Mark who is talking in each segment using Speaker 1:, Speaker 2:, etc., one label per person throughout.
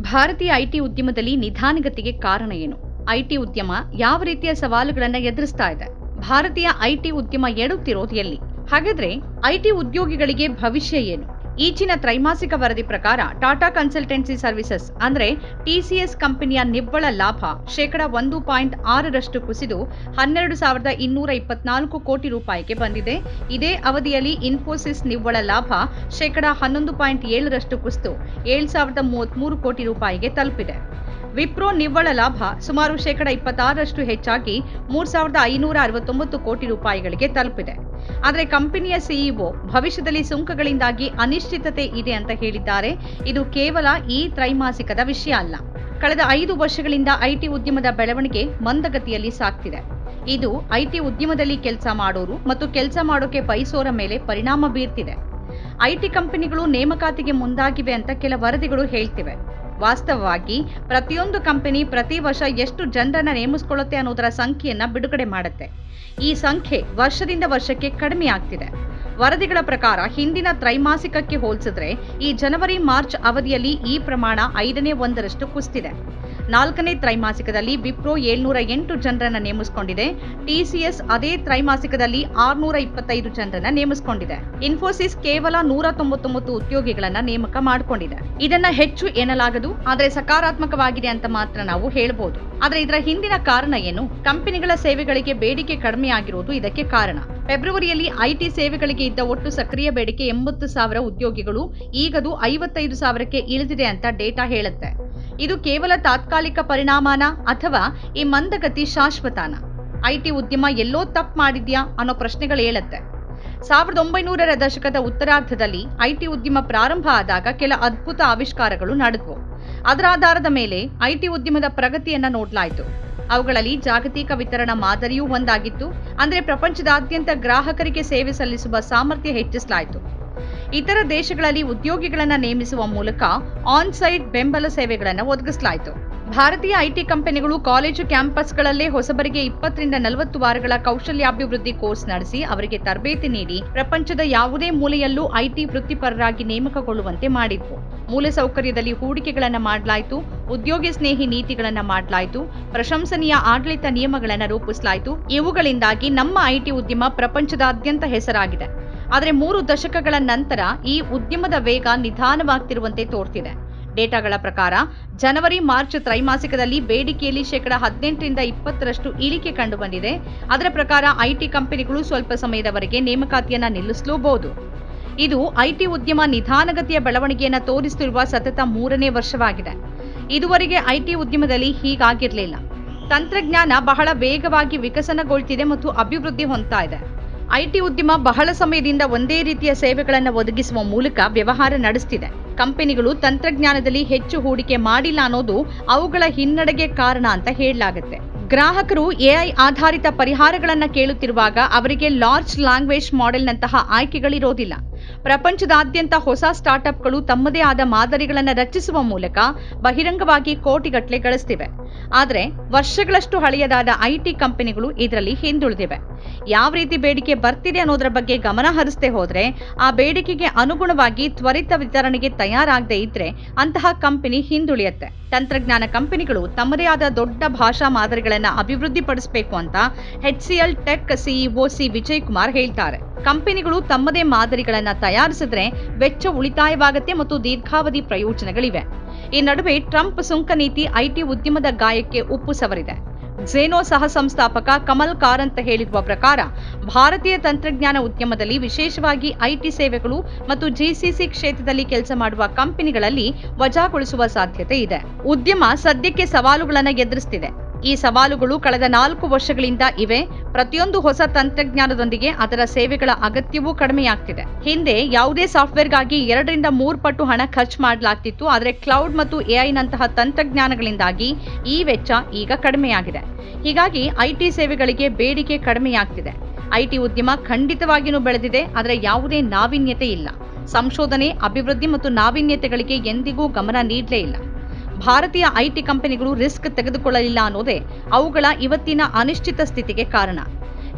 Speaker 1: ಭಾರತೀಯ ಐಟಿ ಉದ್ಯಮದಲ್ಲಿ ನಿಧಾನಗತಿಗೆ ಕಾರಣ ಏನು? ಐಟಿ ಉದ್ಯಮ ಯಾವ ರೀತಿಯ ಸವಾಲುಗಳನ್ನು ಎದುರಿಸ್ತಾ ಇದೆ? ಭಾರತೀಯ ಐಟಿ ಉದ್ಯಮ ಎಡುತ್ತಿರೋದು ಎಲ್ಲಿ? ಹಾಗಾದ್ರೆ ಐಟಿ ಉದ್ಯೋಗಿಗಳಿಗೆ ಭವಿಷ್ಯ ಏನು? ಈಚಿನ ತ್ರೈಮಾಸಿಕ ವರದಿ ಪ್ರಕಾರ ಟಾಟಾ ಕನ್ಸಲ್ಟೆನ್ಸಿ ಸರ್ವಿಸಸ್, ಅಂದ್ರೆ ಟಿಸಿಎಸ್ ಕಂಪನಿಯ ನಿವ್ವಳ ಲಾಭ ಶೇಕಡ ಒಂದು ಪಾಯಿಂಟ್ ಆರರಷ್ಟು ಕುಸಿದು ಹನ್ನೆರಡು ಸಾವಿರದ ಇನ್ನೂರ ಇಪ್ಪತ್ನಾಲ್ಕು ಕೋಟಿ ರೂಪಾಯಿಗೆ ಬಂದಿದೆ. ಇದೇ ಅವಧಿಯಲ್ಲಿ ಇನ್ಫೋಸಿಸ್ ನಿವ್ವಳ ಲಾಭ ಶೇಕಡ ಹನ್ನೊಂದು ಪಾಯಿಂಟ್ ಏಳರಷ್ಟು ಕುಸಿದು ಏಳು ಸಾವಿರದ ಮೂವತ್ಮೂರು ಕೋಟಿ ರೂಪಾಯಿಗೆ ತಲುಪಿದೆ. ವಿಪ್ರೋ ನಿವ್ವಳ ಲಾಭ ಸುಮಾರು ಶೇಕಡ ಇಪ್ಪತ್ತಾರರಷ್ಟು ಹೆಚ್ಚಾಗಿ ಮೂರು ಸಾವಿರದ ಐನೂರ ಅರವತ್ತೊಂಬತ್ತು ಕೋಟಿ ರೂಪಾಯಿಗಳಿಗೆ ತಲುಪಿದೆ. ಆದರೆ ಕಂಪನಿಯ ಸಿಇಒ ಭವಿಷ್ಯದಲ್ಲಿ ಸುಂಕಗಳಿಂದಾಗಿ ಅನಿಶ್ಚಿತತೆ ಇದೆ ಅಂತ ಹೇಳಿದ್ದಾರೆ. ಇದು ಕೇವಲ ಈ ತ್ರೈಮಾಸಿಕದ ವಿಷಯ ಅಲ್ಲ. ಕಳೆದ ಐದು ವರ್ಷಗಳಿಂದ ಐಟಿ ಉದ್ಯಮದ ಬೆಳವಣಿಗೆ ಮಂದಗತಿಯಲ್ಲಿ ಸಾಗ್ತಿದೆ. ಇದು ಐಟಿ ಉದ್ಯಮದಲ್ಲಿ ಕೆಲಸ ಮಾಡೋರು ಮತ್ತು ಕೆಲಸ ಮಾಡೋಕೆ ಬಯಸೋರ ಮೇಲೆ ಪರಿಣಾಮ ಬೀರ್ತಿದೆ. ಐಟಿ ಕಂಪನಿಗಳು ನೇಮಕಾತಿಗೆ ಮುಂದಾಗಿವೆ ಅಂತ ಕೆಲ ವರದಿಗಳು ಹೇಳ್ತಿವೆ. ವಾಸ್ತವವಾಗಿ ಪ್ರತಿಯೊಂದು ಕಂಪನಿ ಪ್ರತಿ ವರ್ಷ ಎಷ್ಟು ಜನರನ್ನು ನೇಮಿಸಿಕೊಳ್ಳುತ್ತೆ ಅನ್ನೋದರ ಸಂಖ್ಯೆಯನ್ನು ಬಿಡುಗಡೆ ಮಾಡುತ್ತೆ. ಈ ಸಂಖ್ಯೆ ವರ್ಷದಿಂದ ವರ್ಷಕ್ಕೆ ಕಡಿಮೆ ಆಗ್ತಿದೆ. ವರದಿಗಳ ಪ್ರಕಾರ ಹಿಂದಿನ ತ್ರೈಮಾಸಿಕಕ್ಕೆ ಹೋಲಿಸಿದ್ರೆ ಈ ಜನವರಿ, ಮಾರ್ಚ್ ಅವಧಿಯಲ್ಲಿ ಈ ಪ್ರಮಾಣ ಐದನೇ ಒಂದರಷ್ಟು ಕುಸಿದಿದೆ ನಾಲ್ಕನೇ ತ್ರೈಮಾಸಿಕದಲ್ಲಿ ವಿಪ್ರೋ ಏಳ್ನೂರ ಎಂಟು ಜನರನ್ನ ನೇಮಿಸಿಕೊಂಡಿದೆ. ಟಿಸಿಎಸ್ ಅದೇ ತ್ರೈಮಾಸಿಕದಲ್ಲಿ ಆರ್ನೂರ ಇಪ್ಪತ್ತೈದು ಜನರನ್ನ ನೇಮಿಸಿಕೊಂಡಿದೆ. ಇನ್ಫೋಸಿಸ್ ಕೇವಲ ನೂರ ತೊಂಬತ್ತೊಂಬತ್ತು ಉದ್ಯೋಗಿಗಳನ್ನ ನೇಮಕ ಮಾಡಿಕೊಂಡಿದೆ. ಇದನ್ನ ಹೆಚ್ಚು ಎನ್ನಲಾಗದು, ಆದರೆ ಸಕಾರಾತ್ಮಕವಾಗಿದೆ ಅಂತ ಮಾತ್ರ ನಾವು ಹೇಳಬಹುದು ಆದರೆ ಇದರ ಹಿಂದಿನ ಕಾರಣ ಏನು? ಕಂಪನಿಗಳ ಸೇವೆಗಳಿಗೆ ಬೇಡಿಕೆ ಕಡಿಮೆಯಾಗಿರುವುದು ಇದಕ್ಕೆ ಕಾರಣ. ಫೆಬ್ರವರಿಯಲ್ಲಿ ಐಟಿ ಸೇವೆಗಳಿಗೆ ಇದ್ದ ಒಟ್ಟು ಸಕ್ರಿಯ ಬೇಡಿಕೆ ಎಂಬತ್ತು ಸಾವಿರ ಉದ್ಯೋಗಿಗಳು, ಈಗದು ಐವತ್ತೈದು ಸಾವಿರಕ್ಕೆ ಇಳಿದಿದೆ ಅಂತ ಡೇಟಾ ಹೇಳುತ್ತೆ. ಇದು ಕೇವಲ ತಾತ್ಕಾಲಿಕ ಪರಿಣಾಮನ ಅಥವಾ ಈ ಮಂದಗತಿ ಶಾಶ್ವತಾನ? ಐಟಿ ಉದ್ಯಮ ಎಲ್ಲೋ ತಪ್ಪು ಮಾಡಿದ್ಯಾ ಅನ್ನೋ ಪ್ರಶ್ನೆಗಳು ಹೇಳುತ್ತೆ ಸಾವಿರದ ಒಂಬೈನೂರರ ದಶಕದ ಉತ್ತರಾರ್ಧದಲ್ಲಿ ಐಟಿ ಉದ್ಯಮ ಪ್ರಾರಂಭ ಆದಾಗ ಕೆಲ ಅದ್ಭುತ ಆವಿಷ್ಕಾರಗಳು ನಡೆದವು. ಅದರ ಆಧಾರದ ಮೇಲೆ ಐಟಿ ಉದ್ಯಮದ ಪ್ರಗತಿಯನ್ನ ನೋಡ್ಲಾಯಿತು. ಅವುಗಳಲ್ಲಿ ಜಾಗತಿಕ ವಿತರಣಾ ಮಾದರಿಯೂ ಒಂದಾಗಿತ್ತು. ಅಂದರೆ ಪ್ರಪಂಚದಾದ್ಯಂತ ಗ್ರಾಹಕರಿಗೆ ಸೇವೆ ಸಲ್ಲಿಸುವ ಸಾಮರ್ಥ್ಯ ಹೆಚ್ಚಿಸಲಾಯಿತು. ಇತರ ದೇಶಗಳಲ್ಲಿ ಉದ್ಯೋಗಿಗಳನ್ನು ನೇಮಿಸುವ ಮೂಲಕ ಆನ್ ಸೈಟ್ ಬೆಂಬಲ ಸೇವೆಗಳನ್ನು ಒದಗಿಸಲಾಯಿತು. ಭಾರತೀಯ ಐಟಿ ಕಂಪನಿಗಳು ಕಾಲೇಜು ಕ್ಯಾಂಪಸ್ಗಳಲ್ಲೇ ಹೊಸಬರಿಗೆ ಇಪ್ಪತ್ತರಿಂದ ನಲವತ್ತು ವಾರಗಳ ಕೌಶಲ್ಯಾಭಿವೃದ್ಧಿ ಕೋರ್ಸ್ ನಡೆಸಿ ಅವರಿಗೆ ತರಬೇತಿ ನೀಡಿ ಪ್ರಪಂಚದ ಯಾವುದೇ ಮೂಲೆಯಲ್ಲೂ ಐಟಿ ವೃತ್ತಿಪರರಾಗಿ ನೇಮಕಗೊಳ್ಳುವಂತೆ ಮಾಡಿದ್ವು ಮೂಲಸೌಕರ್ಯದಲ್ಲಿ ಹೂಡಿಕೆಗಳನ್ನು ಮಾಡಲಾಯಿತು, ಉದ್ಯೋಗಿ ಸ್ನೇಹಿ ನೀತಿಗಳನ್ನು ಮಾಡಲಾಯಿತು, ಪ್ರಶಂಸನೀಯ ಆಡಳಿತ ನಿಯಮಗಳನ್ನು ರೂಪಿಸಲಾಯಿತು. ಇವುಗಳಿಂದಾಗಿ ನಮ್ಮ ಐಟಿ ಉದ್ಯಮ ಪ್ರಪಂಚದಾದ್ಯಂತ ಹೆಸರಾಗಿದೆ. ಆದರೆ ಮೂರು ದಶಕಗಳ ನಂತರ ಈ ಉದ್ಯಮದ ವೇಗ ನಿಧಾನವಾಗ್ತಿರುವಂತೆ ತೋರ್ತಿದೆ. ಡೇಟಾಗಳ ಪ್ರಕಾರ ಜನವರಿ, ಮಾರ್ಚ್ ತ್ರೈಮಾಸಿಕದಲ್ಲಿ ಬೇಡಿಕೆಯಲ್ಲಿ ಶೇಕಡ ಹದಿನೆಂಟರಿಂದ ಇಪ್ಪತ್ತರಷ್ಟು ಇಳಿಕೆ ಕಂಡುಬಂದಿದೆ. ಅದರ ಪ್ರಕಾರ ಐಟಿ ಕಂಪನಿಗಳು ಸ್ವಲ್ಪ ಸಮಯದವರೆಗೆ ನೇಮಕಾತಿಯನ್ನ ನಿಲ್ಲಿಸಲೂಬಹುದು ಇದು ಐಟಿ ಉದ್ಯಮ ನಿಧಾನಗತಿಯ ಬೆಳವಣಿಗೆಯನ್ನು ತೋರಿಸುತ್ತಿರುವ ಸತತ ಮೂರನೇ ವರ್ಷವಾಗಿದೆ. ಇದುವರೆಗೆ ಐಟಿ ಉದ್ಯಮದಲ್ಲಿ ಹೀಗಾಗಿರಲಿಲ್ಲ. ತಂತ್ರಜ್ಞಾನ ಬಹಳ ವೇಗವಾಗಿ ವಿಕಸನಗೊಳ್ತಿದೆ ಮತ್ತು ಅಭಿವೃದ್ಧಿ ಹೊಂದ್ತಾ ಇದೆ. ಐಟಿ ಉದ್ಯಮ ಬಹಳ ಸಮಯದಿಂದ ಒಂದೇ ರೀತಿಯ ಸೇವೆಗಳನ್ನು ಒದಗಿಸುವ ಮೂಲಕ ವ್ಯವಹಾರ ನಡೆಸ್ತಿದೆ. ಕಂಪನಿಗಳು ತಂತ್ರಜ್ಞಾನದಲ್ಲಿ ಹೆಚ್ಚು ಹೂಡಿಕೆ ಮಾಡಿಲ್ಲ ಅನ್ನೋದು ಅವುಗಳ ಹಿನ್ನಡೆಗೆ ಕಾರಣ ಅಂತ ಹೇಳಲಾಗುತ್ತೆ. ಗ್ರಾಹಕರು ಎಐ ಆಧಾರಿತ ಪರಿಹಾರಗಳನ್ನು ಕೇಳುತ್ತಿರುವಾಗ ಅವರಿಗೆ ಲಾರ್ಜ್ ಲ್ಯಾಂಗ್ವೇಜ್ ಮಾಡೆಲ್ನಂತಹ ಆಯ್ಕೆಗಳಿರೋದಿಲ್ಲ. ಪ್ರಪಂಚದಾದ್ಯಂತ ಹೊಸ ಸ್ಟಾರ್ಟ್ಅಪ್ಗಳು ತಮ್ಮದೇ ಆದ ಮಾದರಿಗಳನ್ನು ರಚಿಸುವ ಮೂಲಕ ಬಹಿರಂಗವಾಗಿ ಕೋಟಿಗಟ್ಟಲೆ ಗಳಿಸ್ತಿವೆ. ಆದರೆ ವರ್ಷಗಳಷ್ಟು ಹಳೆಯದಾದ ಐಟಿ ಕಂಪನಿಗಳು ಇದರಲ್ಲಿ ಹಿಂದುಳಿದಿವೆ. ಯಾವ ರೀತಿ ಬೇಡಿಕೆ ಬರ್ತಿದೆ ಅನ್ನೋದರ ಬಗ್ಗೆ ಗಮನ ಹರಿಸದೆ ಹೋದ್ರೆ ಆ ಬೇಡಿಕೆಗೆ ಅನುಗುಣವಾಗಿ ತ್ವರಿತ ವಿತರಣೆಗೆ ತಯಾರಾಗದೆ ಇದ್ರೆ ಅಂತಹ ಕಂಪನಿ ಹಿಂದುಳಿಯುತ್ತೆ. ತಂತ್ರಜ್ಞಾನ ಕಂಪನಿಗಳು ತಮ್ಮದೇ ಆದ ದೊಡ್ಡ ಭಾಷಾ ಮಾದರಿಗಳನ್ನು ಅಭಿವೃದ್ಧಿಪಡಿಸಬೇಕು ಅಂತ H C L tech CEO C Vijay Kumar ಹೇಳ್ತಾರೆ. ಕಂಪನಿಗಳು ತಮ್ಮದೇ ಮಾದರಿಗಳನ್ನು ತಯಾರಿಸಿದ್ರೆ ವೆಚ್ಚ ಉಳಿತಾಯವಾಗುತ್ತೆ ಮತ್ತು ದೀರ್ಘಾವಧಿ ಪ್ರಯೋಜನಗಳಿವೆ. ಈ ನಡುವೆ ಟ್ರಂಪ್ ಸುಂಕ ನೀತಿ ಐಟಿ ಉದ್ಯಮದ ಗಾಯಕ್ಕೆ ಉಪ್ಪು ಸವರಿದೆ. ಝೇನೋ ಸಹ ಸಂಸ್ಥಾಪಕ ಕಮಲ್ ಕಾರಂತ್ ಹೇಳಿರುವ ಪ್ರಕಾರ, ಭಾರತೀಯ ತಂತ್ರಜ್ಞಾನ ಉದ್ಯಮದಲ್ಲಿ ವಿಶೇಷವಾಗಿ ಐಟಿ ಸೇವೆಗಳು ಮತ್ತು ಜಿಸಿಸಿ ಕ್ಷೇತ್ರದಲ್ಲಿ ಕೆಲಸ ಮಾಡುವ ಕಂಪನಿಗಳಲ್ಲಿ ವಜಾಗೊಳಿಸುವ ಸಾಧ್ಯತೆ ಇದೆ. ಉದ್ಯಮ ಸದ್ಯಕ್ಕೆ ಸವಾಲುಗಳನ್ನು ಎದುರಿಸ್ತಿದೆ. ಈ ಸವಾಲುಗಳು ಕಳೆದ ನಾಲ್ಕು ವರ್ಷಗಳಿಂದ ಇವೆ. ಪ್ರತಿಯೊಂದು ಹೊಸ ತಂತ್ರಜ್ಞಾನದೊಂದಿಗೆ ಅದರ ಸೇವೆಗಳ ಅಗತ್ಯವೂ ಕಡಿಮೆಯಾಗ್ತಿದೆ. ಹಿಂದೆ ಯಾವುದೇ ಸಾಫ್ಟ್ವೇರ್ಗಾಗಿ ಎರಡರಿಂದ ಮೂರು ಪಟ್ಟು ಹಣ ಖರ್ಚು ಮಾಡಲಾಗ್ತಿತ್ತು. ಆದರೆ ಕ್ಲೌಡ್ ಮತ್ತು ಎಐನಂತಹ ತಂತ್ರಜ್ಞಾನಗಳಿಂದಾಗಿ ಈ ವೆಚ್ಚ ಈಗ ಕಡಿಮೆಯಾಗಿದೆ. ಹೀಗಾಗಿ ಐಟಿ ಸೇವೆಗಳಿಗೆ ಬೇಡಿಕೆ ಕಡಿಮೆಯಾಗ್ತಿದೆ. ಐಟಿ ಉದ್ಯಮ ಖಂಡಿತವಾಗಿಯೂ ಬೆಳೆದಿದೆ. ಆದರೆ ಯಾವುದೇ ನಾವೀನ್ಯತೆ ಇಲ್ಲ. ಸಂಶೋಧನೆ, ಅಭಿವೃದ್ಧಿ ಮತ್ತು ನಾವೀನ್ಯತೆಗಳಿಗೆ ಎಂದಿಗೂ ಗಮನ ನೀಡಲೇ ಇಲ್ಲ. ಭಾರತೀಯ ಐಟಿ ಕಂಪನಿಗಳು ರಿಸ್ಕ್ ತೆಗೆದುಕೊಳ್ಳಲಿಲ್ಲ ಅನ್ನೋದೇ ಅವುಗಳ ಇವತ್ತಿನ ಅನಿಶ್ಚಿತ ಸ್ಥಿತಿಗೆ ಕಾರಣ.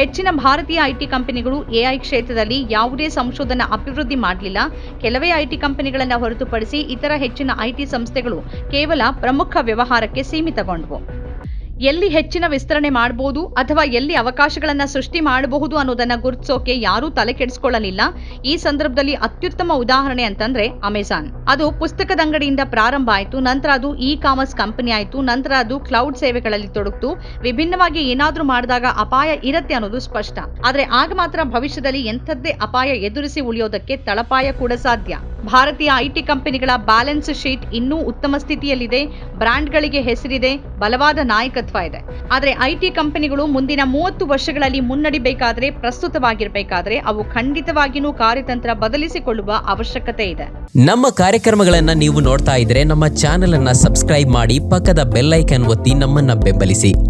Speaker 1: ಹೆಚ್ಚಿನ ಭಾರತೀಯ ಐಟಿ ಕಂಪನಿಗಳು ಎಐ ಕ್ಷೇತ್ರದಲ್ಲಿ ಯಾವುದೇ ಸಂಶೋಧನಾ ಅಭಿವೃದ್ಧಿ ಮಾಡಲಿಲ್ಲ. ಕೆಲವೇ ಐಟಿ ಕಂಪನಿಗಳನ್ನು ಹೊರತುಪಡಿಸಿ ಇತರ ಹೆಚ್ಚಿನ ಐಟಿ ಸಂಸ್ಥೆಗಳು ಕೇವಲ ಪ್ರಮುಖ ವ್ಯವಹಾರಕ್ಕೆ ಸೀಮಿತಗೊಂಡವು. ಎಲ್ಲಿ ಹೆಚ್ಚಿನ ವಿಸ್ತರಣೆ ಮಾಡಬಹುದು ಅಥವಾ ಎಲ್ಲಿ ಅವಕಾಶಗಳನ್ನ ಸೃಷ್ಟಿ ಮಾಡಬಹುದು ಅನ್ನೋದನ್ನ ಗುರುತಿಸೋಕೆ ಯಾರೂ ತಲೆ ಕೆಡಿಸ್ಕೊಳ್ಳಲಿಲ್ಲ. ಈ ಸಂದರ್ಭದಲ್ಲಿ ಅತ್ಯುತ್ತಮ ಉದಾಹರಣೆ ಅಂತಂದ್ರೆ ಅಮೆಜಾನ್ ಅದು ಪುಸ್ತಕದ ಅಂಗಡಿಯಿಂದ ಪ್ರಾರಂಭ ಆಯಿತು, ನಂತರ ಅದು ಇ ಕಾಮರ್ಸ್ ಕಂಪನಿ ಆಯಿತು, ನಂತರ ಅದು ಕ್ಲೌಡ್ ಸೇವೆಗಳಲ್ಲಿ ತೊಡಗ್ತು. ವಿಭಿನ್ನವಾಗಿ ಏನಾದರೂ ಮಾಡಿದಾಗ ಅಪಾಯ ಇರತ್ತೆ ಅನ್ನೋದು ಸ್ಪಷ್ಟ. ಆದ್ರೆ ಆಗ ಮಾತ್ರ ಭವಿಷ್ಯದಲ್ಲಿ ಎಂಥದ್ದೇ ಅಪಾಯ ಎದುರಿಸಿ ಉಳಿಯೋದಕ್ಕೆ ತಳಪಾಯ ಕೂಡ ಸಾಧ್ಯ. ಭಾರತೀಯ ಐಟಿ ಕಂಪನಿಗಳ ಬ್ಯಾಲೆನ್ಸ್ ಶೀಟ್ ಇನ್ನೂ ಉತ್ತಮ ಸ್ಥಿತಿಯಲ್ಲಿದೆ. ಬ್ರ್ಯಾಂಡ್ಗಳಿಗೆ ಹೆಸರಿದೆ, ಬಲವಾದ ನಾಯಕತ್ವ ಇದೆ. ಆದರೆ ಐಟಿ ಕಂಪನಿಗಳು ಮುಂದಿನ ಮೂವತ್ತು ವರ್ಷಗಳಲ್ಲಿ ಮುನ್ನಡಿಬೇಕಾದರೆ, ಪ್ರಸ್ತುತವಾಗಿರಬೇಕಾದ್ರೆ, ಅವು ಖಂಡಿತವಾಗಿಯೂ ಕಾರ್ಯತಂತ್ರ ಬದಲಿಸಿಕೊಳ್ಳುವ ಅವಶ್ಯಕತೆ ಇದೆ.
Speaker 2: ನಮ್ಮ ಕಾರ್ಯಕ್ರಮಗಳನ್ನು ನೀವು ನೋಡ್ತಾ ಇದ್ರೆ ನಮ್ಮ ಚಾನೆಲ್ ಅನ್ನ ಸಬ್ಸ್ಕ್ರೈಬ್ ಮಾಡಿ ಪಕ್ಕದ ಬೆಲ್ಲೈಕನ್ ಒತ್ತಿ ನಮ್ಮನ್ನ ಬೆಂಬಲಿಸಿ.